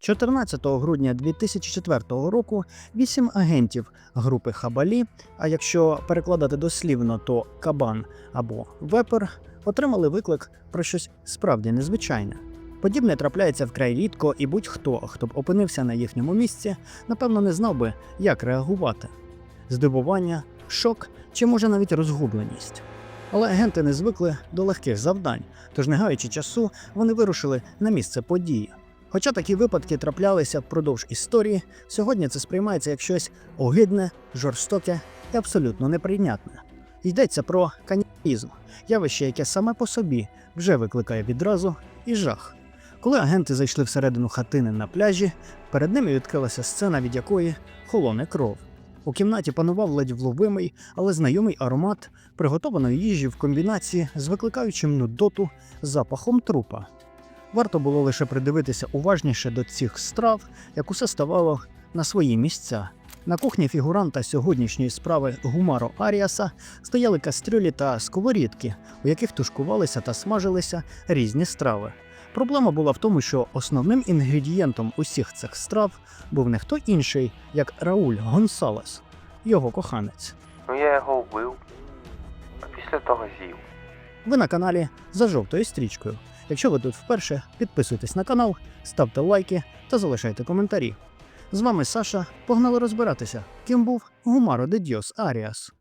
14 грудня 2004 року вісім агентів групи Хабалі, а якщо перекладати дослівно, то Кабан або Вепер, отримали виклик про щось справді незвичайне. Подібне трапляється вкрай рідко, і будь-хто, хто б опинився на їхньому місці, напевно, не знав би, як реагувати: здивування, шок чи може навіть розгубленість. Але агенти не звикли до легких завдань, тож, не гаючи часу, вони вирушили на місце події. Хоча такі випадки траплялися впродовж історії, сьогодні це сприймається як щось огидне, жорстоке і абсолютно неприйнятне. Йдеться про канібалізм, явище, яке саме по собі вже викликає відразу і жах. Коли агенти зайшли всередину хатини на пляжі, перед ними відкрилася сцена, від якої холоне кров. У кімнаті панував ледь вловимий, але знайомий аромат приготованої їжі в комбінації з викликаючим нудоту запахом трупа. Варто було лише придивитися уважніше до цих страв, як усе ставало на свої місця. На кухні фігуранта сьогоднішньої справи Гумаро Аріаса стояли кастрюлі та сковорідки, у яких тушкувалися та смажилися різні страви. Проблема була в тому, що основним інгредієнтом усіх цих страв був не хто інший, як Рауль Гонсалес, його коханець. Ну я його вбив, а після того з'їв. Ви на каналі за жовтою стрічкою. Якщо ви тут вперше, підписуйтесь на канал, ставте лайки та залишайте коментарі. З вами Саша. Погнали розбиратися, ким був Гумаро де Діос Аріас.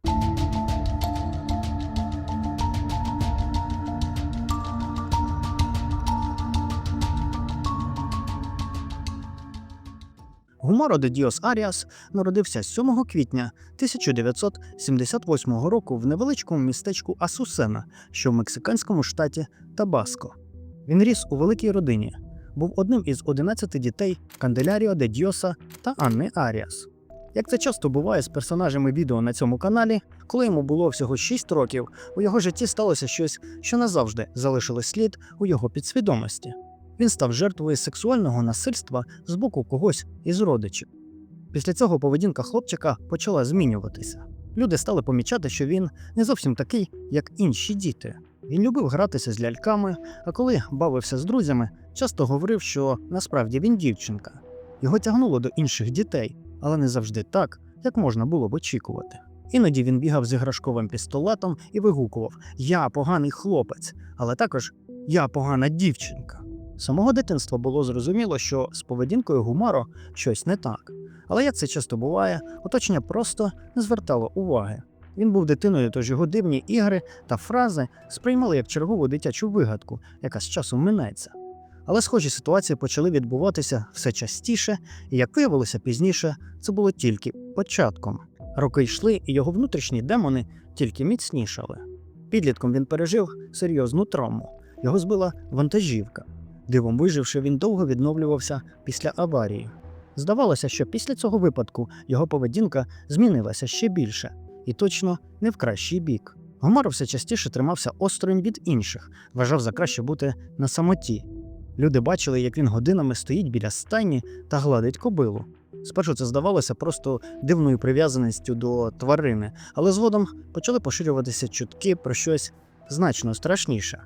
Гумаро де Діос Аріас народився 7 квітня 1978 року в невеличкому містечку Асусена, що в мексиканському штаті Табаско. Він ріс у великій родині, був одним із 11 дітей Канделяріо де Діоса та Анни Аріас. Як це часто буває з персонажами відео на цьому каналі, коли йому було всього 6 років, у його житті сталося щось, що назавжди залишило слід у його підсвідомості. Він став жертвою сексуального насильства з боку когось із родичів. Після цього поведінка хлопчика почала змінюватися. Люди стали помічати, що він не зовсім такий, як інші діти. Він любив гратися з ляльками, а коли бавився з друзями, часто говорив, що насправді він дівчинка. Його тягнуло до інших дітей, але не завжди так, як можна було б очікувати. Іноді він бігав з іграшковим пістолетом і вигукував Я поганий хлопець, але також Я погана дівчинка. Самого дитинства було зрозуміло, що з поведінкою Гумаро щось не так. Але як це часто буває, оточення просто не звертало уваги. Він був дитиною, тож його дивні ігри та фрази сприймали як чергову дитячу вигадку, яка з часом минеться. Але схожі ситуації почали відбуватися все частіше, і як виявилося пізніше, це було тільки початком. Роки йшли, і його внутрішні демони тільки міцнішали. Підлітком він пережив серйозну травму. Його збила вантажівка. Дивом виживши, він довго відновлювався після аварії. Здавалося, що після цього випадку його поведінка змінилася ще більше, і точно не в кращий бік. Гомаро все частіше тримався осторонь від інших, вважав за краще бути на самоті. Люди бачили, як він годинами стоїть біля стайні та гладить кобилу. Спершу це здавалося просто дивною прив'язаністю до тварини, але згодом почали поширюватися чутки про щось значно страшніше.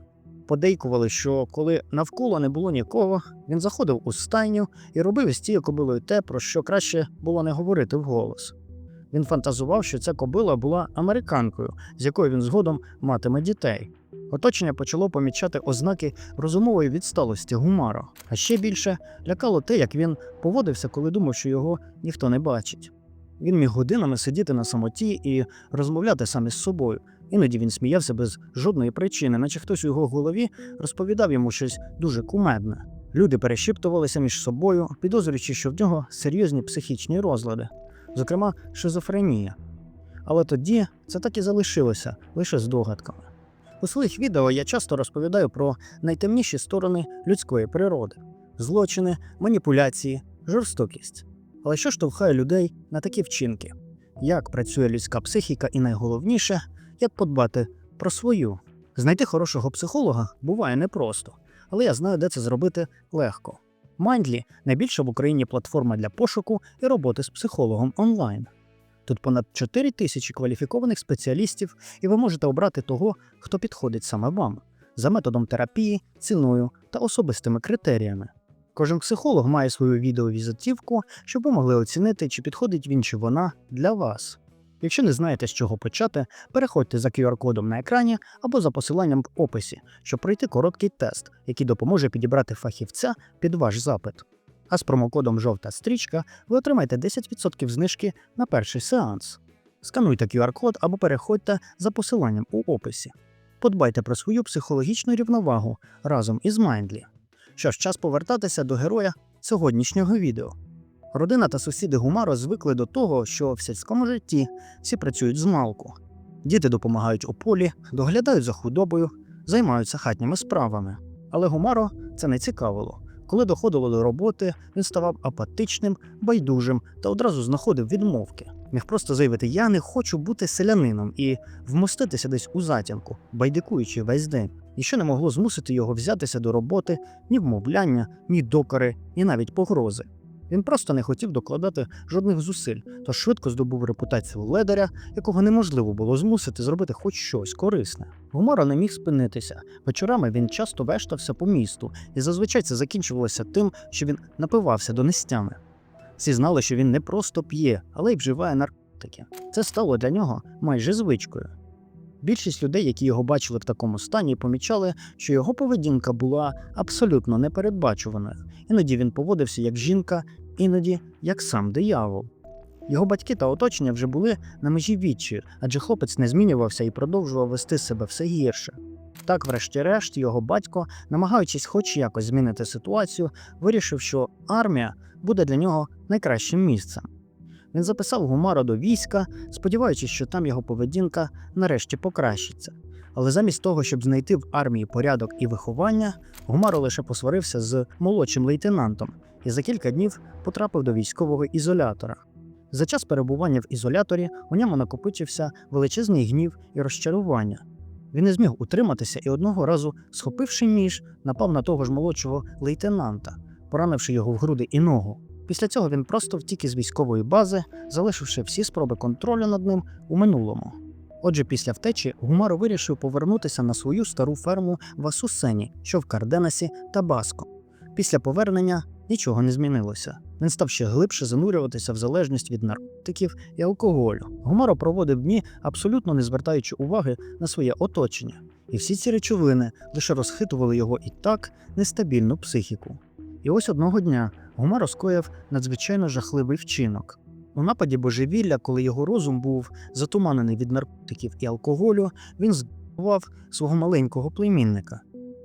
Подейкували, що коли навколо не було нікого, він заходив у стайню і робив із цією кобилою те, про що краще було не говорити вголос. Він фантазував, що ця кобила була американкою, з якою він згодом матиме дітей. Оточення почало помічати ознаки розумової відсталості Гумаро, а ще більше лякало те, як він поводився, коли думав, що його ніхто не бачить. Він міг годинами сидіти на самоті і розмовляти сам із собою. Іноді він сміявся без жодної причини, наче хтось у його голові розповідав йому щось дуже кумедне. Люди перешіптувалися між собою, підозрюючи, що в нього серйозні психічні розлади, зокрема шизофренія. Але тоді це так і залишилося лише здогадками. У своїх відео я часто розповідаю про найтемніші сторони людської природи: злочини, маніпуляції, жорстокість. Але що штовхає людей на такі вчинки? Як працює людська психіка, і найголовніше, як подбати про свою. Знайти хорошого психолога буває непросто, але я знаю, де це зробити легко. Mindly – найбільша в Україні платформа для пошуку і роботи з психологом онлайн. Тут понад 4 тисячі кваліфікованих спеціалістів, і ви можете обрати того, хто підходить саме вам, за методом терапії, ціною та особистими критеріями. Кожен психолог має свою відеовізитівку, щоб ви могли оцінити, чи підходить він чи вона для вас. Якщо не знаєте, з чого почати, переходьте за QR-кодом на екрані або за посиланням в описі, щоб пройти короткий тест, який допоможе підібрати фахівця під ваш запит. А з промокодом Жовта стрічка ви отримаєте 10% знижки на перший сеанс. Скануйте QR-код або переходьте за посиланням у описі. Подбайте про свою психологічну рівновагу разом із Майндлі. Що ж, час повертатися до героя сьогоднішнього відео. Родина та сусіди Гумаро звикли до того, що в сільському житті всі працюють з малку. Діти допомагають у полі, доглядають за худобою, займаються хатніми справами. Але Гумаро це не цікавило. Коли доходило до роботи, він ставав апатичним, байдужим та одразу знаходив відмовки. Міг просто заявити: Я не хочу бути селянином і вмоститися десь у затінку, байдикуючи весь день. І що не могло змусити його взятися до роботи ні вмовляння, ні докори, ні навіть погрози. Він просто не хотів докладати жодних зусиль, тож швидко здобув репутацію ледаря, якого неможливо було змусити зробити хоч щось корисне. Гумаро не міг спинитися. Вечорами він часто вештався по місту, і зазвичай це закінчувалося тим, що він напивався до нестями. Всі знали, що він не просто п'є, але й вживає наркотики. Це стало для нього майже звичкою. Більшість людей, які його бачили в такому стані, помічали, що його поведінка була абсолютно непередбачуваною. Іноді він поводився як жінка, іноді як сам диявол. Його батьки та оточення вже були на межі відчаю, адже хлопець не змінювався і продовжував вести себе все гірше. Так, врешті-решт, його батько, намагаючись хоч якось змінити ситуацію, вирішив, що армія буде для нього найкращим місцем. Він записав Гумаро до війська, сподіваючись, що там його поведінка нарешті покращиться. Але замість того, щоб знайти в армії порядок і виховання, Гумаро лише посварився з молодшим лейтенантом і за кілька днів потрапив до військового ізолятора. За час перебування в ізоляторі у ньому накопичився величезний гнів і розчарування. Він не зміг утриматися і одного разу, схопивши ніж, напав на того ж молодшого лейтенанта, поранивши його в груди і ногу. Після цього він просто втік із військової бази, залишивши всі спроби контролю над ним у минулому. Отже, після втечі Гумаро вирішив повернутися на свою стару ферму в Асусені, що в Карденасі та Баско. Після повернення нічого не змінилося. Він став ще глибше занурюватися в залежність від наркотиків і алкоголю. Гумаро проводив дні, абсолютно не звертаючи уваги на своє оточення. І всі ці речовини лише розхитували його і так нестабільну психіку. І ось одного дня Гумаро скоїв надзвичайно жахливий вчинок. У нападі божевілля, коли його розум був затуманений від наркотиків і алкоголю, він збивав свого маленького племінника.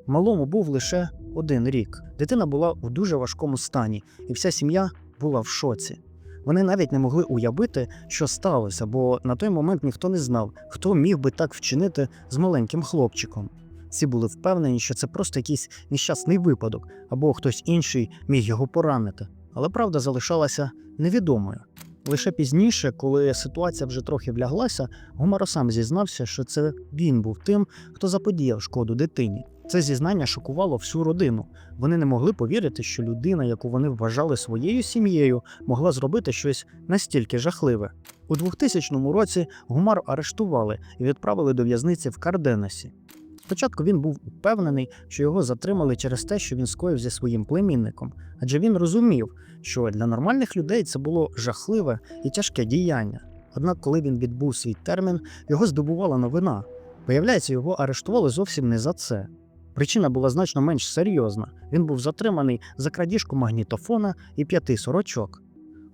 Малому був лише один рік. Дитина була у дуже важкому стані, і вся сім'я була в шоці. Вони навіть не могли уявити, що сталося, бо на той момент ніхто не знав, хто міг би так вчинити з маленьким хлопчиком. Всі були впевнені, що це просто якийсь нещасний випадок, або хтось інший міг його поранити. Але правда залишалася невідомою. Лише пізніше, коли ситуація вже трохи вляглася, Гумаро сам зізнався, що це він був тим, хто заподіяв шкоду дитині. Це зізнання шокувало всю родину. Вони не могли повірити, що людина, яку вони вважали своєю сім'єю, могла зробити щось настільки жахливе. У 2000 році Гумару арештували і відправили до в'язниці в Карденесі. Спочатку він був упевнений, що його затримали через те, що він скоїв зі своїм племінником, адже він розумів, що для нормальних людей це було жахливе і тяжке діяння. Однак, коли він відбув свій термін, його здобувала новина. Виявляється, його арештували зовсім не за це. Причина була значно менш серйозна. Він був затриманий за крадіжку магнітофона і п'яти сорочок.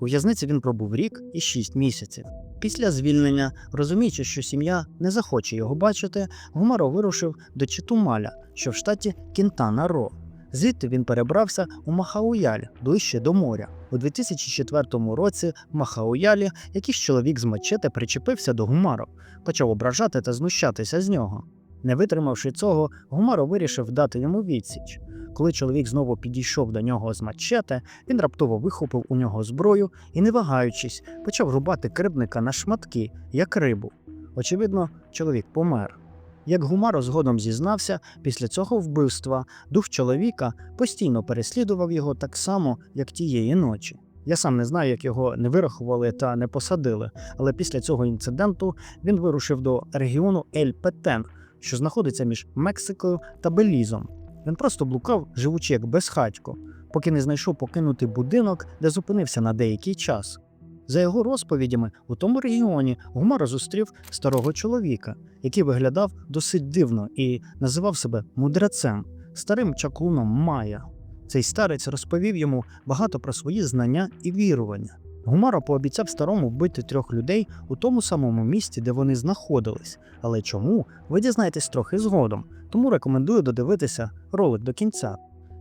У в'язниці він пробув рік і шість місяців. Після звільнення, розуміючи, що сім'я не захоче його бачити, Гумаро вирушив до Читумаля, що в штаті Кінтана Ро. Звідти він перебрався у Махауяль, ближче до моря. У 2004 році в Махауялі якийсь чоловік з мачете причепився до Гумаро, почав ображати та знущатися з нього. Не витримавши цього, Гумаро вирішив дати йому відсіч. Коли чоловік знову підійшов до нього з мачете, він раптово вихопив у нього зброю і, не вагаючись, почав рубати кривдника на шматки, як рибу. Очевидно, чоловік помер. Як Гумаро згодом зізнався, після цього вбивства дух чоловіка постійно переслідував його так само, як тієї ночі. Я сам не знаю, як його не вирахували та не посадили, але після цього інциденту він вирушив до регіону Ель-Петен, що знаходиться між Мексикою та Белізом. Він просто блукав, живучи як безхатько. поки не знайшов покинутий будинок, де зупинився на деякий час. За його розповідями, у тому регіоні Гумара зустрів старого чоловіка, який виглядав досить дивно і називав себе мудрецем, старим чаклуном Майя. Цей старець розповів йому багато про свої знання і вірування. Гумара пообіцяв старому вбити трьох людей у тому самому місці, де вони знаходились. Але чому ви дізнаєтесь трохи згодом, тому рекомендую додивитися ролик до кінця.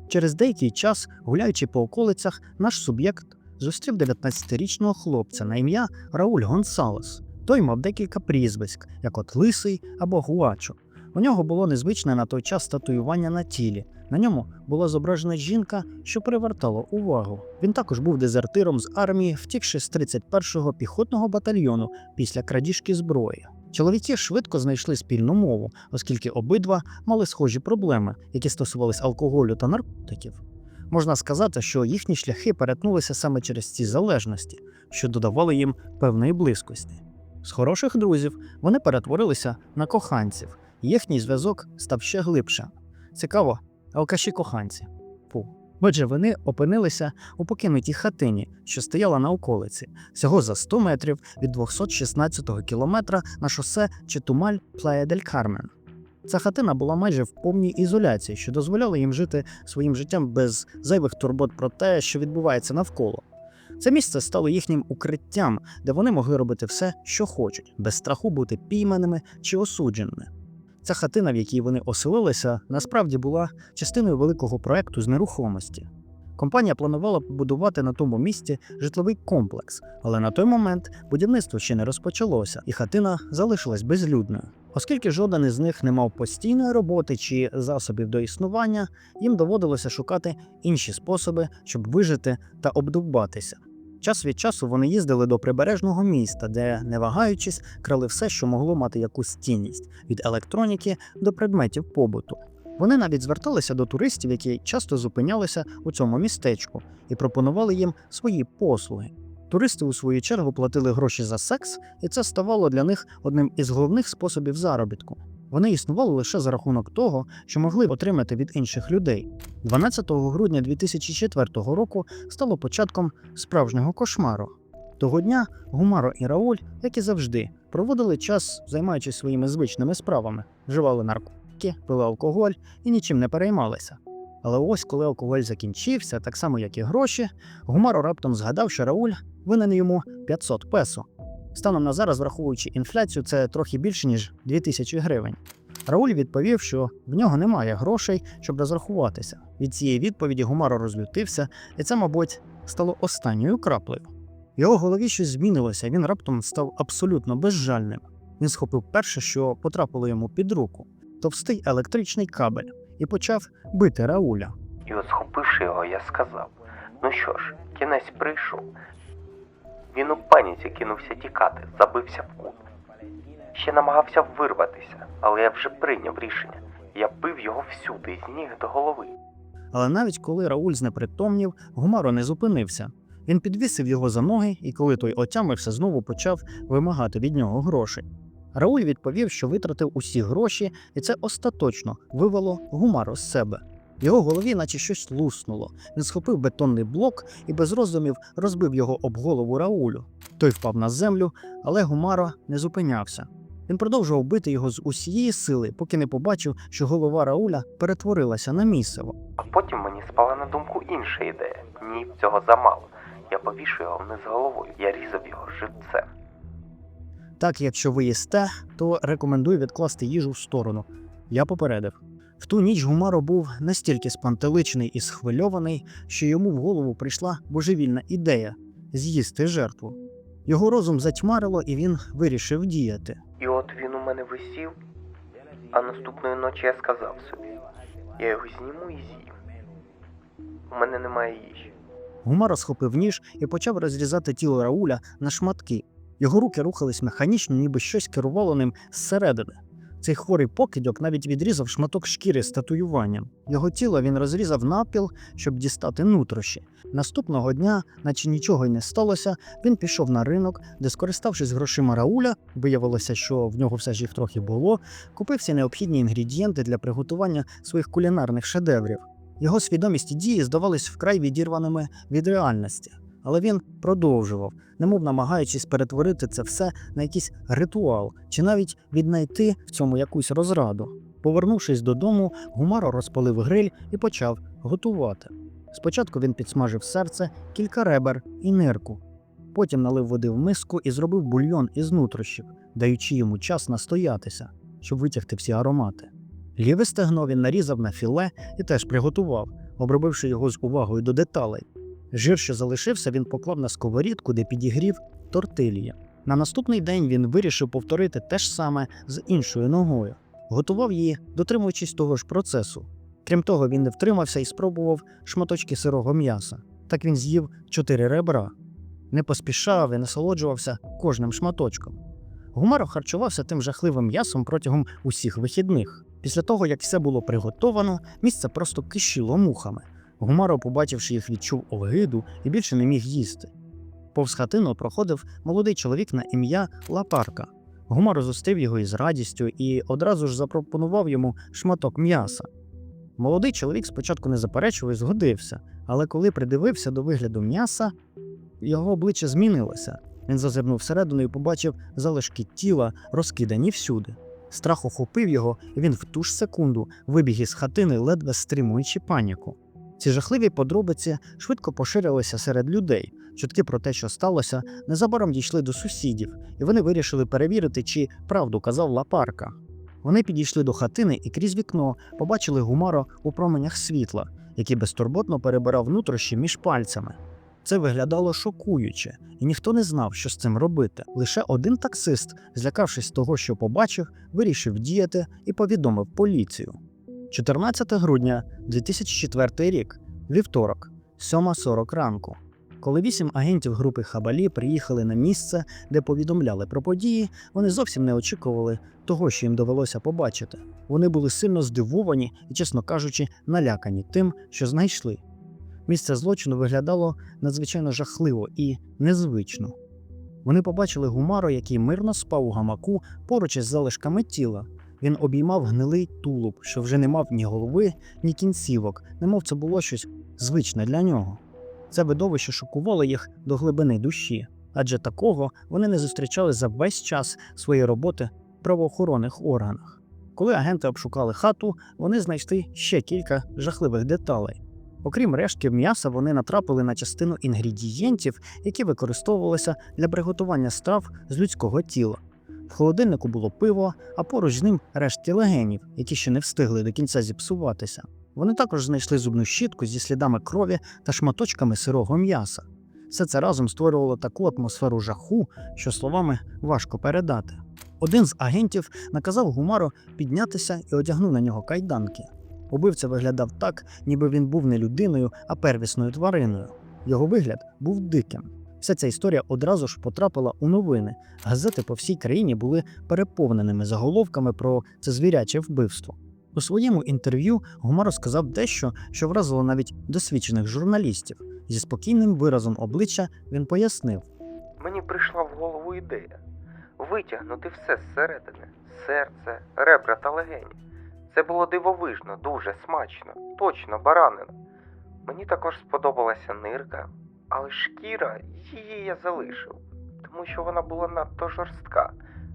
Через деякий час, гуляючи по околицях, наш суб'єкт зустрів 19-річного хлопця на ім'я Рауль Гонсалес. Той мав декілька прізвиськ, як от Лисий або Гуачо. У нього було незвичне на той час татуювання на тілі. На ньому була зображена жінка, що привертала увагу. Він також був дезертиром з армії, втікши з 31-го піхотного батальйону після крадіжки зброї. Чоловіки швидко знайшли спільну мову, оскільки обидва мали схожі проблеми, які стосувались алкоголю та наркотиків. Можна сказати, що їхні шляхи перетнулися саме через ці залежності, що додавали їм певної близькості. З хороших друзів вони перетворилися на коханців, їхній зв'язок став ще глибше. Цікаво, алкаші коханці. Фу. Отже, вони опинилися у покинутій хатині, що стояла на околиці, всього за 100 метрів від 216-го кілометра на шосе Четумаль Плая дель Кармен. Ця хатина була майже в повній ізоляції, що дозволяло їм жити своїм життям без зайвих турбот про те, що відбувається навколо. Це місце стало їхнім укриттям, де вони могли робити все, що хочуть, без страху бути пійманими чи осудженими. Ця хатина, в якій вони оселилися, насправді була частиною великого проекту з нерухомості. Компанія планувала побудувати на тому місці житловий комплекс, але на той момент будівництво ще не розпочалося, і хатина залишилась безлюдною. Оскільки жоден із них не мав постійної роботи чи засобів до існування, їм доводилося шукати інші способи, щоб вижити та обдовбатися. Час від часу вони їздили до прибережного міста, де, не вагаючись, крали все, що могло мати якусь цінність від електроніки до предметів побуту. Вони навіть зверталися до туристів, які часто зупинялися у цьому містечку, і пропонували їм свої послуги. Туристи, у свою чергу, платили гроші за секс, і це ставало для них одним із головних способів заробітку. Вони існували лише за рахунок того, що могли отримати від інших людей. 12 грудня 2004 року стало початком справжнього кошмару. Того дня Гумаро і Рауль, як і завжди, проводили час, займаючись своїми звичними справами, вживали наркотики, пили алкоголь і нічим не переймалися. Але ось коли алкоголь закінчився, так само як і гроші, Гумаро раптом згадав, що Рауль винен йому 500 песо. Станом на зараз, враховуючи інфляцію, це трохи більше ніж 2000 гривень. Рауль відповів, що в нього немає грошей, щоб розрахуватися. Від цієї відповіді Гумаро розлютився, і це, мабуть, стало останньою краплею. В його голові щось змінилося, він раптом став абсолютно безжальним. Він схопив перше, що потрапило йому під руку товстий електричний кабель, і почав бити Рауля. І от схопивши його, я сказав: ну що ж, кінець прийшов. Він у паніці кинувся тікати, забився в кут. Ще намагався вирватися, але я вже прийняв рішення. Я бив його всюди, з ніг до голови. Але навіть коли Рауль знепритомнів, Гумаро не зупинився. Він підвісив його за ноги, і коли той отямився, знову почав вимагати від нього грошей. Рауль відповів, що витратив усі гроші, і це остаточно вивело Гумаро з себе. В його голові, наче щось луснуло. Він схопив бетонний блок і без роздумів розбив його об голову Раулю. Той впав на землю, але Гумаро не зупинявся. Він продовжував бити його з усієї сили, поки не побачив, що голова Рауля перетворилася на місиво. А потім мені спала на думку інша ідея. Ні, цього замало. Я повішу його вниз головою. Я різав його живцем. Так, якщо ви їсте, то рекомендую відкласти їжу в сторону. Я попередив. В ту ніч Гумаро був настільки спантеличений і схвильований, що йому в голову прийшла божевільна ідея з'їсти жертву. Його розум затьмарило, і він вирішив діяти. І от він у мене висів, а наступної ночі я сказав собі: я його зніму і з'їм. У мене немає їжі. Гумаро схопив ніж і почав розрізати тіло Рауля на шматки. Його руки рухались механічно, ніби щось керувало ним зсередини. Цей хворий покидьок навіть відрізав шматок шкіри з татуюванням. Його тіло він розрізав напіл, щоб дістати нутрощі. Наступного дня, наче нічого й не сталося, він пішов на ринок, де, скориставшись грошима Рауля, виявилося, що в нього все ж їх трохи було, купив всі необхідні інгредієнти для приготування своїх кулінарних шедеврів. Його свідомість і дії здавались вкрай відірваними від реальності, але він продовжував, немов намагаючись перетворити це все на якийсь ритуал чи навіть віднайти в цьому якусь розраду. Повернувшись додому, Гумаро розпалив гриль і почав готувати. Спочатку він підсмажив серце, кілька ребер і нирку. Потім налив води в миску і зробив бульйон із нутрощів, даючи йому час настоятися, щоб витягти всі аромати. Ліве стегно він нарізав на філе і теж приготував, обробивши його з увагою до деталей. Жир, що залишився, він поклав на сковорідку, де підігрів тортилья. На наступний день він вирішив повторити те ж саме з іншою ногою. Готував її, дотримуючись того ж процесу. Крім того, він не втримався і спробував шматочки сирого м'яса. Так він з'їв чотири ребра, не поспішав і насолоджувався кожним шматочком. Гумаро харчувався тим жахливим м'ясом протягом усіх вихідних. Після того, як все було приготовано, місце просто кишіло мухами. Гумаро, побачивши їх, відчув огиду і більше не міг їсти. Повз хатину проходив молодий чоловік на ім'я Лапарка. Гумаро зустрів його із радістю і одразу ж запропонував йому шматок м'яса. Молодий чоловік спочатку не заперечував і згодився, але коли придивився до вигляду м'яса, його обличчя змінилося. Він зазирнув всередину і побачив залишки тіла, розкидані всюди. Страх охопив його, і він в ту ж секунду вибіг із хатини, ледве стримуючи паніку. Ці жахливі подробиці швидко поширилися серед людей. Чутки про те, що сталося, незабаром дійшли до сусідів, і вони вирішили перевірити, чи правду казав Лапарка. Вони підійшли до хатини і крізь вікно побачили гумаро у променях світла, який безтурботно перебирав нутрощі між пальцями. Це виглядало шокуюче, і ніхто не знав, що з цим робити. Лише один таксист, злякавшись того, що побачив, вирішив діяти і повідомив поліцію. 14 грудня 2004 рік, вівторок, 7.40 ранку. Коли вісім агентів групи Хабалі приїхали на місце, де повідомляли про події, вони зовсім не очікували того, що їм довелося побачити. Вони були сильно здивовані і, чесно кажучи, налякані тим, що знайшли. Місце злочину виглядало надзвичайно жахливо і незвично. Вони побачили гумаро, який мирно спав у гамаку поруч із залишками тіла. Він обіймав гнилий тулуб, що вже не мав ні голови, ні кінцівок, немов це було щось звичне для нього. Це видовище шокувало їх до глибини душі, адже такого вони не зустрічали за весь час своєї роботи в правоохоронних органах. Коли агенти обшукали хату, вони знайшли ще кілька жахливих деталей. Окрім рештків м'яса, вони натрапили на частину інгредієнтів, які використовувалися для приготування страв з людського тіла. В холодильнику було пиво, а поруч з ним рештки легенів, які ще не встигли до кінця зіпсуватися. Вони також знайшли зубну щітку зі слідами крові та шматочками сирого м'яса. Все це разом створювало таку атмосферу жаху, що словами важко передати. Один з агентів наказав Гумаро піднятися і одягнув на нього кайданки. Убивця виглядав так, ніби він був не людиною, а первісною твариною. Його вигляд був диким. Вся ця історія одразу ж потрапила у новини. Газети по всій країні були переповненими заголовками про це звіряче вбивство. У своєму інтерв'ю Гумаро сказав дещо, що вразило навіть досвідчених журналістів. Зі спокійним виразом обличчя він пояснив: Мені прийшла в голову ідея витягнути все зсередини, серце, ребра та легені. Це було дивовижно, дуже смачно, точно баранина. Мені також сподобалася нирка, але шкіра її я залишив, тому що вона була надто жорстка,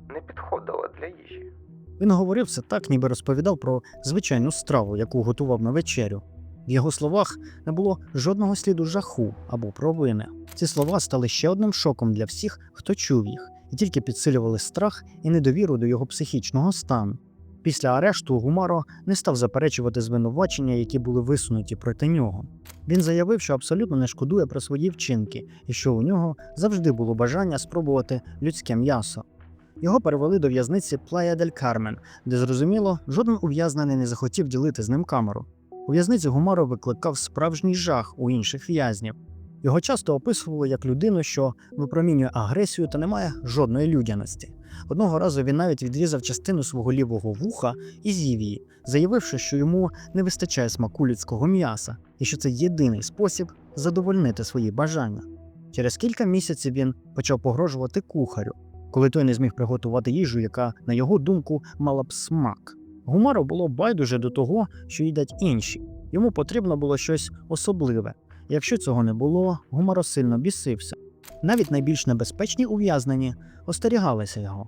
не підходила для їжі. Він говорив це так, ніби розповідав про звичайну страву, яку готував на вечерю. В його словах не було жодного сліду жаху або провини. Ці слова стали ще одним шоком для всіх, хто чув їх, і тільки підсилювали страх і недовіру до його психічного стану. Після арешту Гумаро не став заперечувати звинувачення, які були висунуті проти нього. Він заявив, що абсолютно не шкодує про свої вчинки і що у нього завжди було бажання спробувати людське м'ясо. Його перевели до в'язниці Плая дель Кармен, де зрозуміло, жоден ув'язнений не захотів ділити з ним камеру. У в'язниці Гумаро викликав справжній жах у інших в'язнів. Його часто описували як людину, що випромінює агресію та не має жодної людяності. Одного разу він навіть відрізав частину свого лівого вуха і з'їв її, заявивши, що йому не вистачає смаку людського м'яса і що це єдиний спосіб задовольнити свої бажання. Через кілька місяців він почав погрожувати кухарю, коли той не зміг приготувати їжу, яка, на його думку, мала б смак. Гумаро було байдуже до того, що їдять інші. Йому потрібно було щось особливе. Якщо цього не було, Гумаро сильно бісився. Навіть найбільш небезпечні ув'язнені остерігалися його.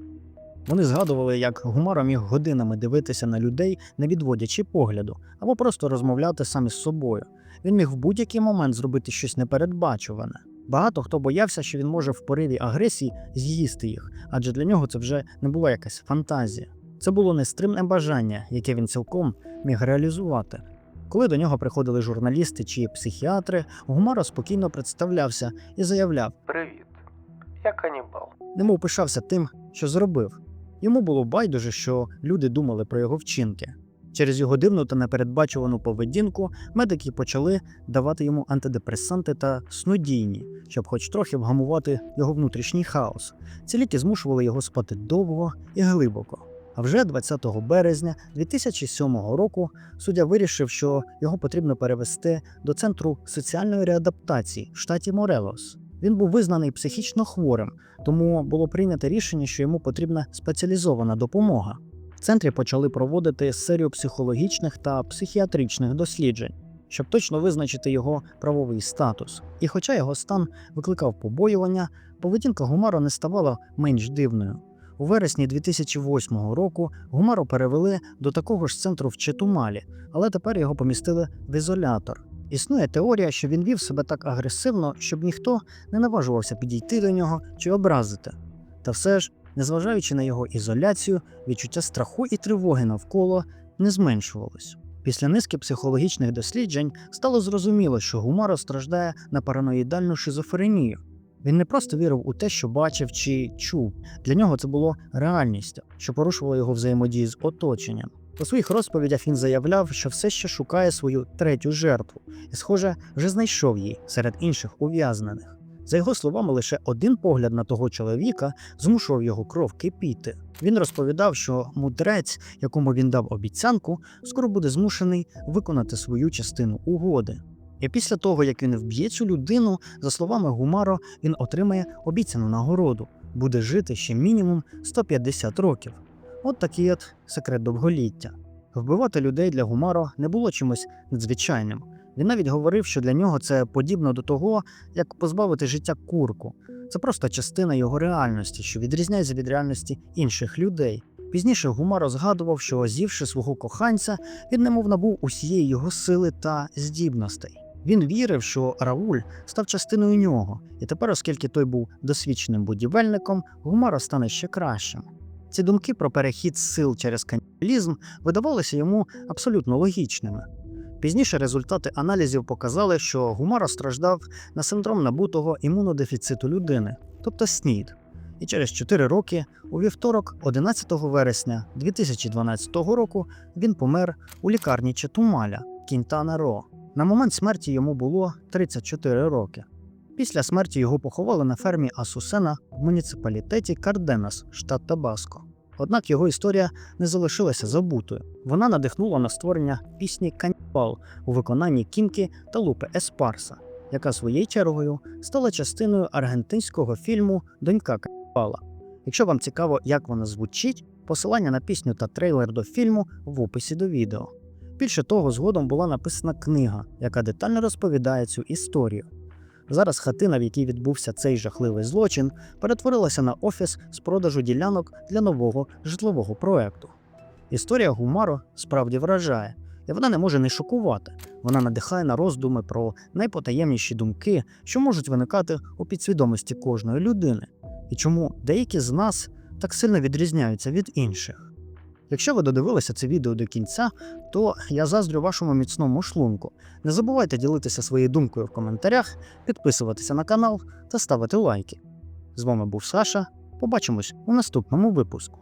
Вони згадували, як Гумаро міг годинами дивитися на людей, не відводячи погляду, або просто розмовляти сам із собою. Він міг в будь-який момент зробити щось непередбачуване. Багато хто боявся, що він може в пориві агресії з'їсти їх, адже для нього це вже не була якась фантазія. Це було нестримне бажання, яке він цілком міг реалізувати. Коли до нього приходили журналісти чи психіатри, Гумаро спокійно представлявся і заявляв, Привіт. Я канібал. немов пишався тим, що зробив. Йому було байдуже, що люди думали про його вчинки. Через його дивну та непередбачувану поведінку медики почали давати йому антидепресанти та снодійні, щоб хоч трохи вгамувати його внутрішній хаос. Ці ліки змушували його спати довго і глибоко. А вже 20 березня 2007 року суддя вирішив, що його потрібно перевести до центру соціальної реадаптації в штаті Морелос. Він був визнаний психічно хворим, тому було прийнято рішення, що йому потрібна спеціалізована допомога. В центрі почали проводити серію психологічних та психіатричних досліджень, щоб точно визначити його правовий статус. І хоча його стан викликав побоювання, поведінка Гумаро не ставала менш дивною. У вересні 2008 року Гумаро перевели до такого ж центру в Четумалі, але тепер його помістили в ізолятор. Існує теорія, що він вів себе так агресивно, щоб ніхто не наважувався підійти до нього чи образити. Та все ж, незважаючи на його ізоляцію, відчуття страху і тривоги навколо не зменшувалось. Після низки психологічних досліджень стало зрозуміло, що Гумаро страждає на параноїдальну шизофренію. Він не просто вірив у те, що бачив чи чув. Для нього це було реальністю, що порушувало його взаємодії з оточенням. У своїх розповідях він заявляв, що все ще шукає свою третю жертву, і, схоже, вже знайшов її серед інших ув'язнених. За його словами, лише один погляд на того чоловіка змушував його кров кипіти. Він розповідав, що мудрець, якому він дав обіцянку, скоро буде змушений виконати свою частину угоди. І після того, як він вб'є цю людину, за словами Гумаро, він отримає обіцяну нагороду, буде жити ще мінімум 150 років. От такий от секрет довголіття. Вбивати людей для Гумаро не було чимось надзвичайним. Він навіть говорив, що для нього це подібно до того, як позбавити життя курку. Це просто частина його реальності, що відрізняється від реальності інших людей. Пізніше Гумаро згадував, що з'ївши свого коханця, він немов набув усієї його сили та здібностей. Він вірив, що Рауль став частиною нього, і тепер, оскільки той був досвідченим будівельником, Гумаро стане ще кращим. Ці думки про перехід сил через канібалізм видавалися йому абсолютно логічними. Пізніше результати аналізів показали, що Гумаро страждав на синдром набутого імунодефіциту людини, тобто СНІД. І через 4 роки, у вівторок, 11 вересня 2012 року, він помер у лікарні Четумаля Кінтана Ро. На момент смерті йому було 34 роки. Після смерті його поховали на фермі Асусена в муніципалітеті Карденас, штат Табаско. Однак його історія не залишилася забутою. Вона надихнула на створення пісні Канібал у виконанні Кімкі та Лупе Еспарса, яка своєю чергою стала частиною аргентинського фільму Донька Канібала. Якщо вам цікаво, як вона звучить, посилання на пісню та трейлер до фільму в описі до відео. Більше того, згодом була написана книга, яка детально розповідає цю історію. Зараз хатина, в якій відбувся цей жахливий злочин, перетворилася на офіс з продажу ділянок для нового житлового проекту. Історія Гумаро справді вражає, і вона не може не шокувати. Вона надихає на роздуми про найпотаємніші думки, що можуть виникати у підсвідомості кожної людини, і чому деякі з нас так сильно відрізняються від інших. Якщо ви додивилися це відео до кінця, то я заздрю вашому міцному шлунку. Не забувайте ділитися своєю думкою в коментарях, підписуватися на канал та ставити лайки. З вами був Саша. Побачимось у наступному випуску.